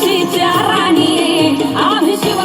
काशीच्या राणी अभिषेक